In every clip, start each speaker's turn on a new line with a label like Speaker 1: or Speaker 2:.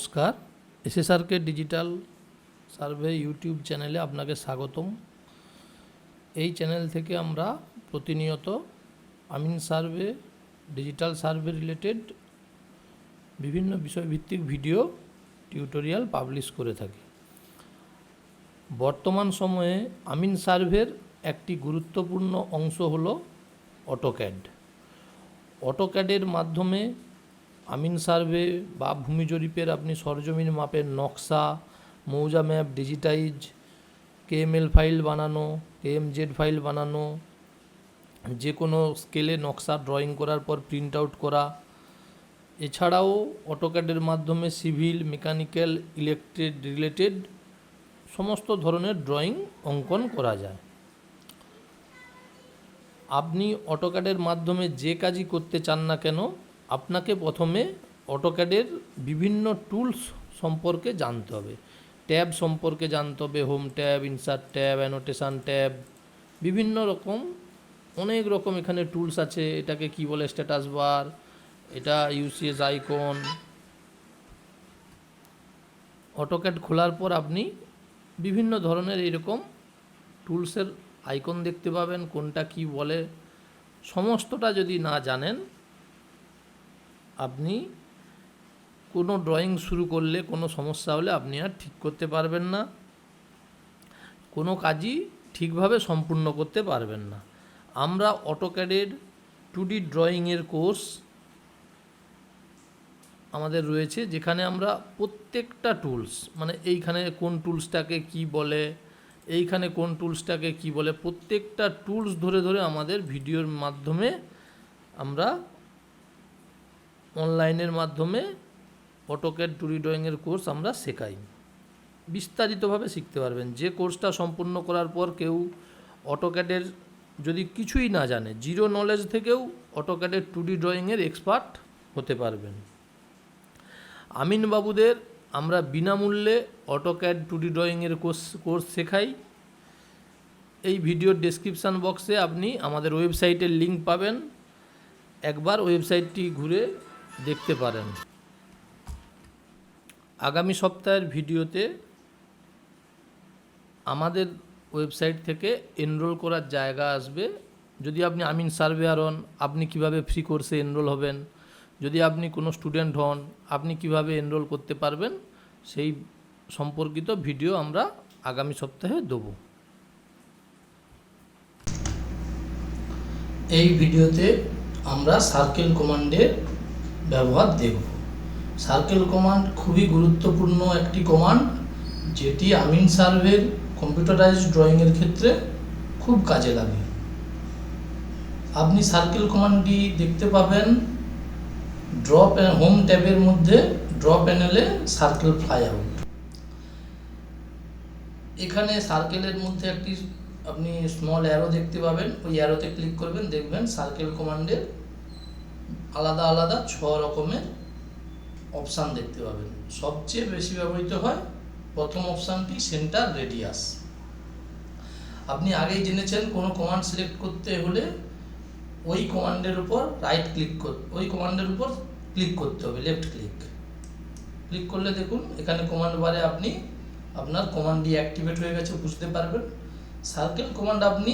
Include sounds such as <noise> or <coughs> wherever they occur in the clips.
Speaker 1: নমস্কার। এসএসআরকে digital survey YouTube চ্যানেলে আপনাকে স্বাগতম। এই চ্যানেল থেকে আমরা প্রতিনিয়ত Amin survey, digital survey related বিভিন্ন বিষয়ভিত্তিক ভিডিও, টিউটোরিয়াল পাবলিশ করে থাকি। বর্তমান সময়ে আমিন সার্ভের একটি গুরুত্বপূর্ণ অংশ হল অটোক্যাড। অটোক্যাডের মাধ্যমে আমিন সার্ভে বা ভূমি জরিপের আপনি সরজমিন মাপের নকশা, মৌজা ম্যাপ ডিজিটাইজ, কেএমএল ফাইল বানানো, কেএমজেড ফাইল বানানো, যে কোনো স্কেলে নকশা ড্রয়িং করার পর প্রিন্ট আউট করা। এছাড়াও অটোক্যাডের মাধ্যমে সিভিল, মেকানিক্যাল, ইলেকট্রিক রিলেটেড সমস্ত ধরনের ড্রয়িং অঙ্কন করা যায়। আপনি অটোক্যাডের মাধ্যমে যে কাজই করতে চান না কেন আপনাকে প্রথমে অটোক্যাডের বিভিন্ন টুলস সম্পর্কে জানতে হবে। ট্যাব সম্পর্কে জানতে হবে home tab insert tab annotation tab, বিভিন্ন রকম, অনেক রকম এখানে টুলস আছে। এটাকে কি বলে? স্ট্যাটাস বার এটা ইউসিএস আইকন অটোক্যাড খোলার পর আপনি বিভিন্ন ধরনের এরকম টুলসের আইকন দেখতে পাবেন, কোনটা কি বলে, সমস্তটা যদি না জানেন আপনি কোনো ড্রয়িং শুরু করলে, কোনো সমস্যা হলে আপনি আর ঠিক করতে পারবেন না। কোনো কাজই ঠিকভাবে সম্পূর্ণ করতে পারবেন না। আমরা অটোক্যাডের টু ডি ড্রয়িংয়ের কোর্স আমাদের রয়েছে, যেখানে আমরা প্রত্যেকটা টুলস মানে এইখানে কোন টুলসটাকে কি বলে, এইখানে কোন টুলসটাকে কি বলে, প্রত্যেকটা টুলস ধরে ধরে আমাদের ভিডিওর মাধ্যমে আমরা অনলাইনের মাধ্যমে অটোক্যাড টুরি ড্রয়িংয়ের কোর্স আমরা শেখাই। বিস্তারিতভাবে শিখতে পারবেন। যে কোর্সটা সম্পূর্ণ করার পর কেউ অটোক্যাডের যদি কিছুই না জানে, জিরো নলেজ থেকেও অটোক্যাডের টুডি ড্রয়িংয়ের এক্সপার্ট হতে পারবেন। আমিন বাবুদের আমরা বিনামূল্যে অটোক্যাড টুডি ড্রয়িংয়ের কোর্স কোর্স শেখাই। এই ভিডিওর ডেসক্রিপশান বক্সে আপনি আমাদের ওয়েবসাইটের লিঙ্ক পাবেন। একবার ওয়েবসাইটটি ঘুরে দেখতে পারেন। আগামী সপ্তাহের ভিডিওতে আমাদের ওয়েবসাইট থেকে এনরোল করার জায়গা আসবে। যদি আপনি আমিন সার্ভেয়ার হন, আপনি কীভাবে ফ্রি কোর্সে এনরোল হবেন? যদি আপনি কোনো স্টুডেন্ট হন, আপনি কীভাবে এনরোল করতে পারবেন? সেই সম্পর্কিত ভিডিও আমরা আগামী সপ্তাহে দেবো। এই ভিডিওতে আমরা সার্কেল কমান্ডের ব্যবহার দেখব সার্কেল কমান্ড খুবই গুরুত্বপূর্ণ একটি কমান্ড যেটি আমিন সার্ভের কম্পিউটারাইজড ড্রয়িংয়ের ক্ষেত্রে খুব কাজে লাগে। আপনি সার্কেল কমান্ডটি দেখতে পাবেন। ড্র হোম ট্যাবের মধ্যে ড্র প্যানেলে সার্কেল ফ্লাই আউট এখানে সার্কেলের মধ্যে একটি আপনি স্মল অ্যারো দেখতে পাবেন। ওই অ্যারোতে ক্লিক করবেন, দেখবেন সার্কেল কমান্ডের আলাদা আলাদা ছ রকমের অপশান দেখতে পাবেন। সবচেয়ে বেশি ব্যবহৃত হয় প্রথম অপশানটি সেন্টার রেডিয়াস আপনি আগেই জেনেছেন কোনো কমান্ড সিলেক্ট করতে হলে ওই কমান্ডের উপর রাইট ক্লিক কর, ওই কমান্ডের উপর ক্লিক করতে হবে লেফট ক্লিক ক্লিক করলে দেখুন, এখানে কমান্ড বারে আপনি আপনার কমান্ডটি অ্যাক্টিভেট হয়ে গেছে, বুঝতে পারবেন। সার্কেল কমান্ড আপনি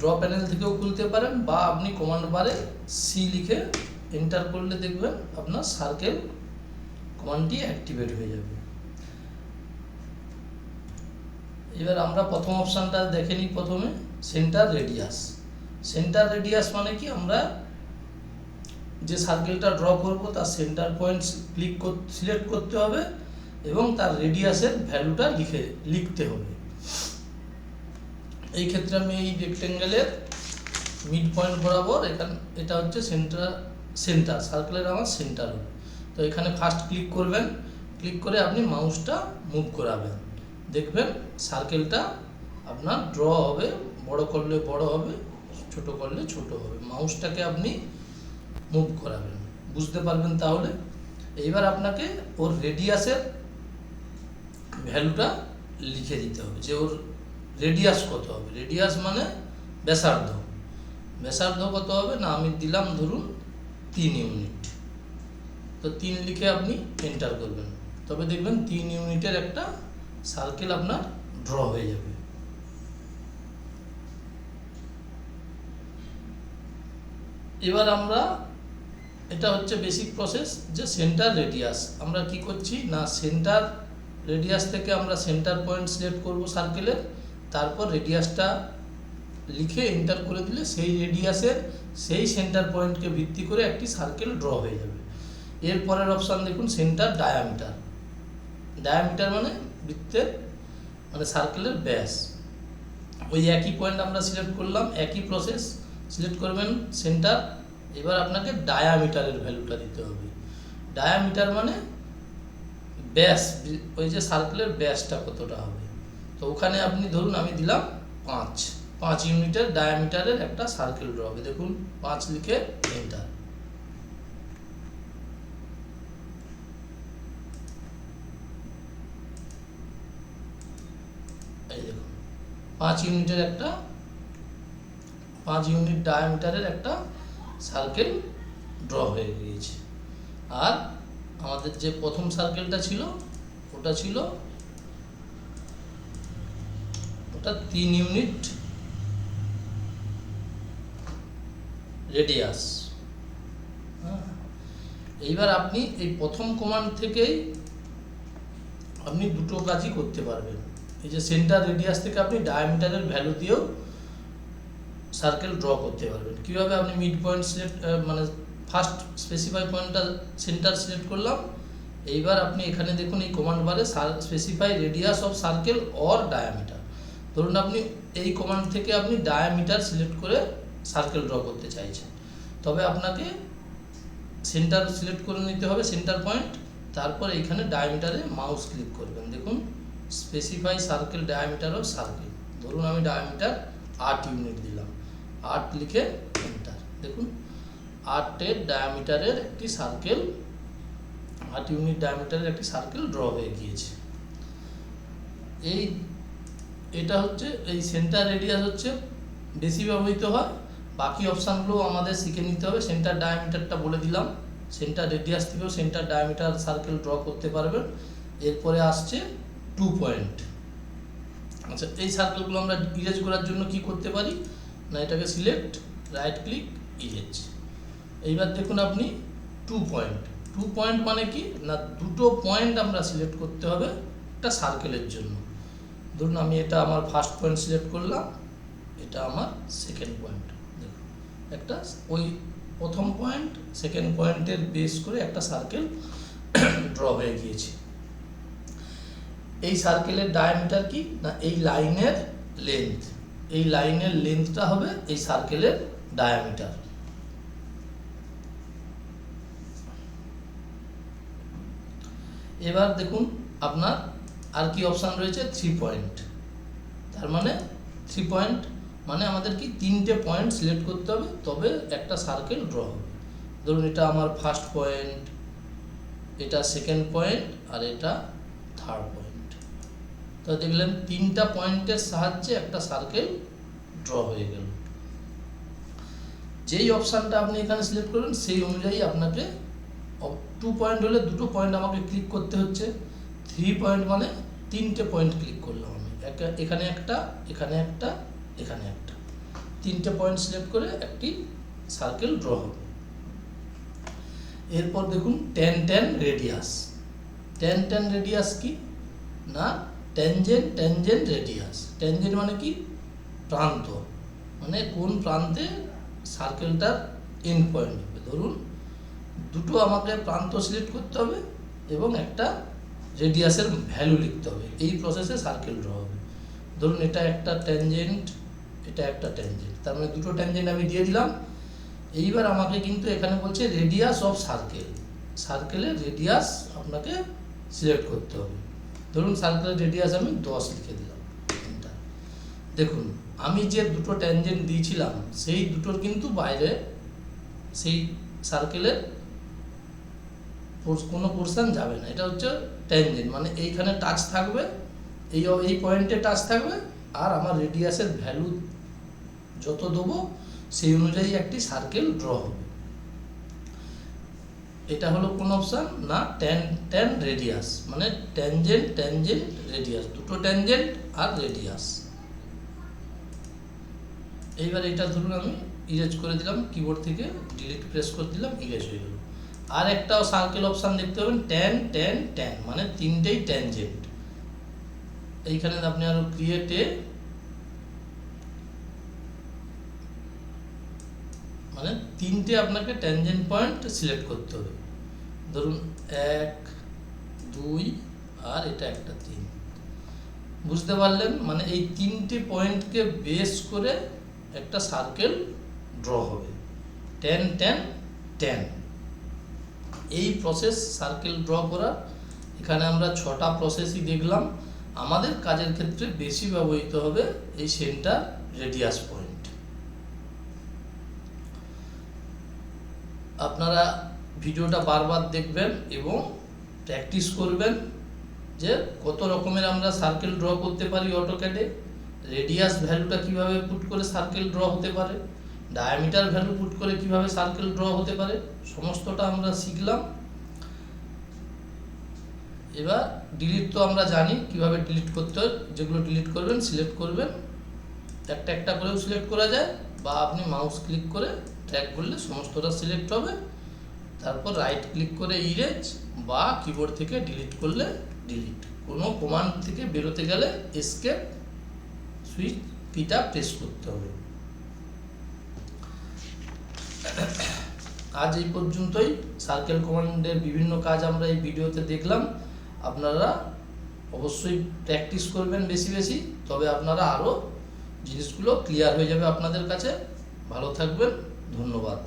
Speaker 1: ড্র প্যানেল থেকেও খুলতে পারেন বা আপনি কমান্ড বারে সি লিখে এন্টার করলে দেখবেন আপনার সার্কেল কমান্ডটি অ্যাক্টিভেট হয়ে যাবে। এবার আমরা প্রথম অপশানটা দেখে নিই প্রথমে সেন্টার রেডিয়াস সেন্টার রেডিয়াস মানে কি? আমরা যে সার্কেলটা ড্র করব তার সেন্টার পয়েন্ট ক্লিক সিলেক্ট করতে হবে এবং তার রেডিয়াসের ভ্যালুটা লিখে, লিখতে হবে। এই ক্ষেত্রে আমি এই রেক্টেঙ্গেলের মিড পয়েন্ট বরাবর এখানে, এটা হচ্ছে সেন্টার সেন্টার সার্কেলের আমার সেন্টার তো এখানে ফার্স্ট ক্লিক করবেন ক্লিক করে আপনি মাউসটা মুভ করাবেন। দেখবেন সার্কেলটা আপনার ড্র হবে, বড় করলে বড় হবে, ছোট করলে ছোট হবে। মাউসটাকে আপনি মুভ করাবেন। বুঝতে পারবেন তাহলে? এইবার আপনাকে ওর রেডিয়াসের ভ্যালুটা লিখে দিতে হবে। যে ওর রেডিয়াস কত হবে? রেডিয়াস মানে ব্যাসার্ধ। ব্যাসার্ধ কত হবে? না, আমি দিলাম ধরুন তিন ইউনিট। তো তিন লিখে আপনি এন্টার করবেন। তবে দেখবেন তিন ইউনিটের একটা সার্কেল আপনার ড্র হয়ে যাবে। এবার আমরা, এটা হচ্ছে বেসিক প্রসেস যে সেন্টার রেডিয়াস আমরা কি করছি? না সেন্টার রেডিয়াস থেকে আমরা সেন্টার পয়েন্ট সিলেক্ট করব সার্কেলের তারপর রেডিয়াসটা লিখে এন্টার করে দিলে সেই রেডিয়াসের সেই সেন্টার পয়েন্টকে ভিত্তি করে একটি সার্কেল ড্র হয়ে যাবে। এরপরের অপশান দেখুন সেন্টার ডায়ামিটার ডায়ামিটার মানে বৃত্তের মানে সার্কেলের ব্যাস। ওই একই পয়েন্ট আমরা সিলেক্ট করলাম, একই প্রসেস সিলেক্ট করবেন সেন্টার এবার আপনাকে ডায়ামিটারের ভ্যালুটা দিতে হবে। ডায়ামিটার মানে ব্যাস ওই যে সার্কেলের ব্যাসটা কতটা হবে? তো ওখানে আপনি ধরুন আমি দিলাম পাঁচ পাঁচ ইউনিটের ডায়ামিটারের একটা সার্কেল ড্র হবে। দেখুন, পাঁচ লিখে এন্টার এই দেখুন, পাঁচ ইউনিটের একটা, পাঁচ ইউনিট ডায়ামিটারের একটা সার্কেল ড্র হয়ে গিয়েছে। আর আমাদের যে প্রথম সার্কেলটা ছিল, ওটা ছিল ওটা তিন ইউনিট রেডিয়াস। হ্যাঁ? এইবার আপনি এই প্রথম কমান্ড থেকেই আপনি দুটো কাজই করতে পারবেন। এই যে সেন্টার রেডিয়াস থেকে আপনি ডায়ামিটারের ভ্যালু দিয়েও সার্কেল ড্র করতে পারবেন। কীভাবে আপনি মিড পয়েন্ট সিলেক্ট মানে ফার্স্ট স্পেসিফাই পয়েন্টটা সেন্টার সিলেক্ট করলাম, এইবার আপনি এখানে দেখুন এই কমান্ড বারে specify radius of circle or diameter ধরুন আপনি এই কমান্ড থেকে আপনি ডায়ামিটার সিলেক্ট করে সার্কেল ড্র করতে চাইছেন। তবে আপনাকে সেন্টার সিলেক্ট করে নিতে হবে সেন্টার পয়েন্ট তারপর এইখানে ডায়ামিটারে মাউস ক্লিক করবেন। দেখুন specify circle diameter of circle ধরুন আমি ডায়ামিটার আট ইউনিট দিলাম। আট লিখে এন্টার দেখুন, আটের ডায়ামিটারের একটি সার্কেল আট ইউনিট ডায়ামিটারের একটি সার্কেল ড্র হয়ে গিয়েছে। এই এটা হচ্ছে, এই সেন্টার রেডিয়াস হচ্ছে বেশি ব্যবহৃত হয়। বাকি অপশানগুলো আমাদের শিখে নিতে হবে। সেন্টার ডায়ামিটারটা বলে দিলাম। সেন্টার রেডিয়াস থেকেও সেন্টার ডায়ামিটার সার্কেল ড্র করতে পারবেন। এরপরে আসছে টু পয়েন্ট আচ্ছা এই সার্কেলগুলো আমরা ইরেজ করার জন্য কি করতে পারি? না, এটাকে সিলেক্ট রাইট ক্লিক ইরেজ এইবার দেখুন আপনি টু পয়েন্ট টু পয়েন্ট মানে কি? না, দুটো পয়েন্ট আমরা সিলেক্ট করতে হবে একটা সার্কেলের জন্য। ধরুন আমি এটা আমার ফার্স্ট পয়েন্ট সিলেক্ট করলাম, এটা আমার সেকেন্ড পয়েন্ট একটা ওই প্রথম পয়েন্ট সেকেন্ড পয়েন্টের বেস করে একটা সার্কেল ড্র <coughs> হয়ে গিয়েছে। এই সার্কেলের ডায়ামিটার কি? না, এই লাইনের লেন্থ এই লাইনের লেন্থটা হবে এই সার্কেলের ডায়ামিটার এবার দেখুন আপনার আর কি অপশান রয়েছে? থ্রি পয়েন্ট তার মানে থ্রি পয়েন্ট মানে আমাদের কি তিনটে পয়েন্ট সিলেক্ট করতে হবে, তবে একটা সার্কেল ড্র হবে। ধরুন এটা আমার ফার্স্ট পয়েন্ট এটা সেকেন্ড পয়েন্ট আর এটা থার্ড পয়েন্ট তো দেখলেন তিনটা পয়েন্টের সাহায্যে একটা সার্কেল ড্র হয়ে গেল। যেই অপশানটা আপনি এখানে সিলেক্ট করবেন, সেই অনুযায়ী আপনাকে টু পয়েন্ট হলে দুটো পয়েন্ট আমাকে ক্লিক করতে হচ্ছে। থ্রি পয়েন্ট মানে তিনটে পয়েন্ট ক্লিক করলাম আমি। একটা- এখানে একটা এখানে একটা এখানে একটা। তিনটে পয়েন্ট সিলেক্ট করে একটি সার্কেল ড্র হবে। এরপর দেখুন tan tan radius tan tan radius কি? না ট্যানজেন্ট ট্যানজেন্ট রেডিয়াস ট্যানজেন্ট মানে কি? প্রান্ত। মানে কোন প্রান্তে সার্কেলটার এন্ড পয়েন্ট হবে। ধরুন দুটো আমাকে প্রান্ত সিলেক্ট করতে হবে এবং একটা রেডিয়াসের ভ্যালু লিখতে হবে। এই প্রসেসে সার্কেল ড্র হবে। ধরুন এটা একটা ট্যানজেন্ট এটা একটা ট্যানজেন্ট তার মানে দুটো ট্যানজেন্ট আমি দিয়ে দিলাম। এইবার আমাকে কিন্তু এখানে বলছে রেডিয়াস অফ সার্কেল সার্কেলের রেডিয়াস আপনাকে সিলেক্ট করতে হবে। ধরুন সার্কেলের রেডিয়াস আমি দশ লিখে দিলাম। দেখুন, আমি যে দুটো ট্যানজেন্ট দিয়েছিলাম, সেই দুটোর কিন্তু বাইরে, সেই সার্কেলের কোনো পোর্শন যাবে না। এটা হচ্ছে ট্যানজেন্ট মানে এইখানে টাচ থাকবে, এই এই পয়েন্টে টাচ থাকবে, আর আমার রেডিয়াসের ভ্যালু যত দেবো, সেই অনুযায়ী একটি সার্কেল ড্র হবে। এটা হলো কোন অপশান না ট্যান ট্যান রেডিয়াস মানে ট্যানজেন্ট ট্যানজেন্ট রেডিয়াস দুটো ট্যানজেন্ট আর রেডিয়াস এইবার এটা ধরুন আমি ইরেজ করে দিলাম কিবোর্ড থেকে ডিলিট প্রেস করে দিলাম ইরেজ হয়ে গেল। আর একটা সার্কেল অপশান দেখতে পাবেন ট্যান ট্যান ট্যান মানে তিনটেই ট্যানজেন্ট এইখানে আপনি আরও ক্রিয়েটে মানে তিনটে আপনাকে ট্যানজেন্ট পয়েন্ট সিলেক্ট করতে হবে। ধরুন এক, দুই, আর এটা একটা তিন। বুঝতে পারলেন? মানে এই তিনটে পয়েন্টকে বেস করে একটা সার্কেল ড্র হবে। টেন টেন টেন এই প্রসেস সার্কেল ড্র করা। এখানে আমরা ছটা প্রসেসই দেখলাম। আমাদের কাজের ক্ষেত্রে বেশি ব্যবহৃত হবে এই সেন্টার রেডিয়াস পয়েন্ট আপনারা ভিডিওটা বারবার দেখবেন এবং প্র্যাকটিস করবেন যে কত রকমের আমরা সার্কেল ড্র করতে পারি অটোক্যাডে রেডিয়াস ভ্যালুটা কীভাবে পুট করে সার্কেল ড্র হতে পারে। ডায়ামিটার ভ্যালু পুট করে কীভাবে সার্কেল ড্র হতে পারে, সমস্তটা আমরা শিখলাম। এবার ডিলিট তো আমরা জানি কীভাবে ডিলিট করতে হয়, যেগুলো ডিলিট করবেন সিলেক্ট করবেন। একটা একটা করেও সিলেক্ট করা যায়, বা আপনি মাউস ক্লিক করে ট্র্যাক করলে সমস্তটা সিলেক্ট হবে। তারপর রাইট ক্লিক করে ইরেজ বা কিবোর্ড থেকে ডিলিট করলে ডিলিট কোনো কমান্ড থেকে বেরোতে গেলে এসকেপ সুইচ কিটা প্রেস করতে হবে। আজ এই পর্যন্তই। সার্কেল কমান্ডের বিভিন্ন কাজ আমরা এই ভিডিওতে দেখলাম। আপনারা অবশ্যই প্র্যাকটিস করবেন বেশি বেশি, তবে আপনারা আরও জিনিসগুলো ক্লিয়ার হয়ে যাবে আপনাদের কাছে। ভালো থাকবেন, ধন্যবাদ।